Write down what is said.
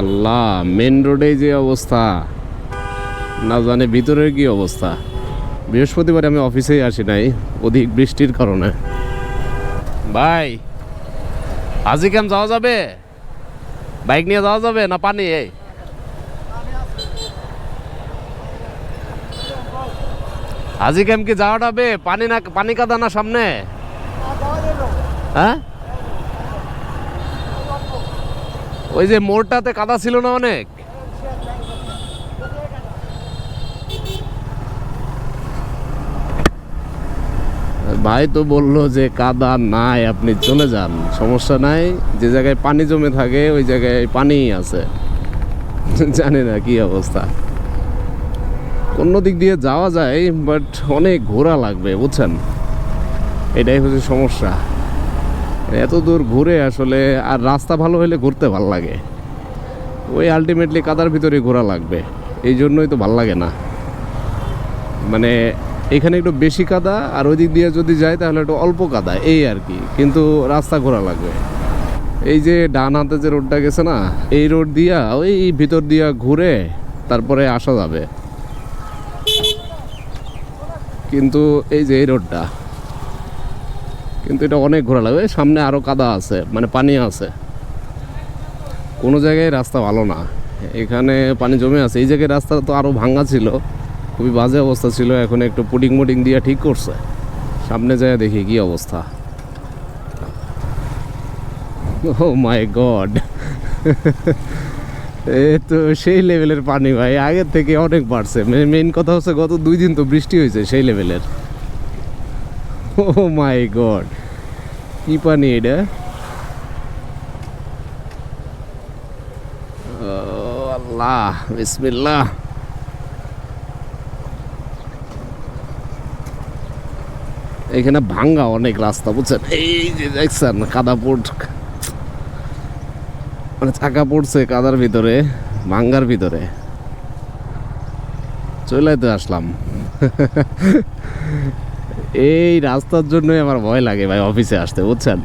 আল্লাহ main রোডে যে অবস্থা, না জানে ভিতরের কি অবস্থা। বৃহস্পতিবার আমি অফিসেই আসি নাই, অধিক বৃষ্টির কারণে। ভাই, আজি কেম যাওয়া যাবে? বাইক নিয়ে যাওয়া যাবে না পানি এই? আজি কেম কি যাওয়াটা বে? পানি না, পানি কাদা না সামনে? হ্যাঁ? ওই যে মোড়টাতে কাদা ছিল না অনেক? ভাই তো বলল যে কাদা নাই, আপনি চলে যান। সমস্যা নাই, যে জায়গায় পানি জমে থাকে, ওই জায়গায় পানি আছে। জানি না কি অবস্থা। অন্য দিক দিয়ে যাওয়া যায় বাট অনেক ঘোরা লাগবে, বুঝছেন? এটাই হচ্ছে সমস্যা। এত দূর ঘুরে আসলে আর রাস্তা ভালো হলে ঘুরতে ভালো লাগে। ওই আলটিমেটলি কাদার ভিতরে ঘোরা লাগবে। এই জন্যই তো ভালো লাগে না। মানে এখানে একটু বেশি কাদা আর ওই দিক দিয়ে যদি যায় তাহলে একটু অল্প কাদা, এই আর কি। কিন্তু রাস্তা ঘোরা লাগবে। এই যে ডান হাতে যে রোডটা গেছে না, এই রোড দিয়া, ওই ভিতর দিয়া ঘুরে তারপরে আসা যাবে। কিন্তু এই যে এই রোডটা কিন্তু এটা অনেক ঘোরা লাগবে সামনে আরও কাদা আছে মানে পানি আছে। কোনো জায়গায় রাস্তা ভালো না। এখানে পানি জমে আছে। এই জায়গায় রাস্তা তো আরও ভাঙা ছিল। খুবই বাজে অবস্থা ছিল। এখন একটু পুডিং মুডিং দিয়ে ঠিক করছে। সামনে যায় দেখি কি অবস্থা। ও মাই গড এ তো সেই লেভেলের পানি ভাই। আগের থেকে অনেক বাড়ছে। মেইন কথা হচ্ছে গত দুই দিন তো বৃষ্টি হয়েছে সেই লেভেলের ও মাই গড কি পানি এটা আল্লাহ এখানে ভাঙ্গা অনেক রাস্তা, বুঝছেন? এই যে দেখছেন, কাদা পড় মানে চাকা পড়ছে কাদার ভিতরে, ভাঙ্গার ভিতরে। চলে তো আসলাম। এই রাস্তার জন্যই আমার ভয় লাগে ভাই অফিসে আসতে বুঝছেন?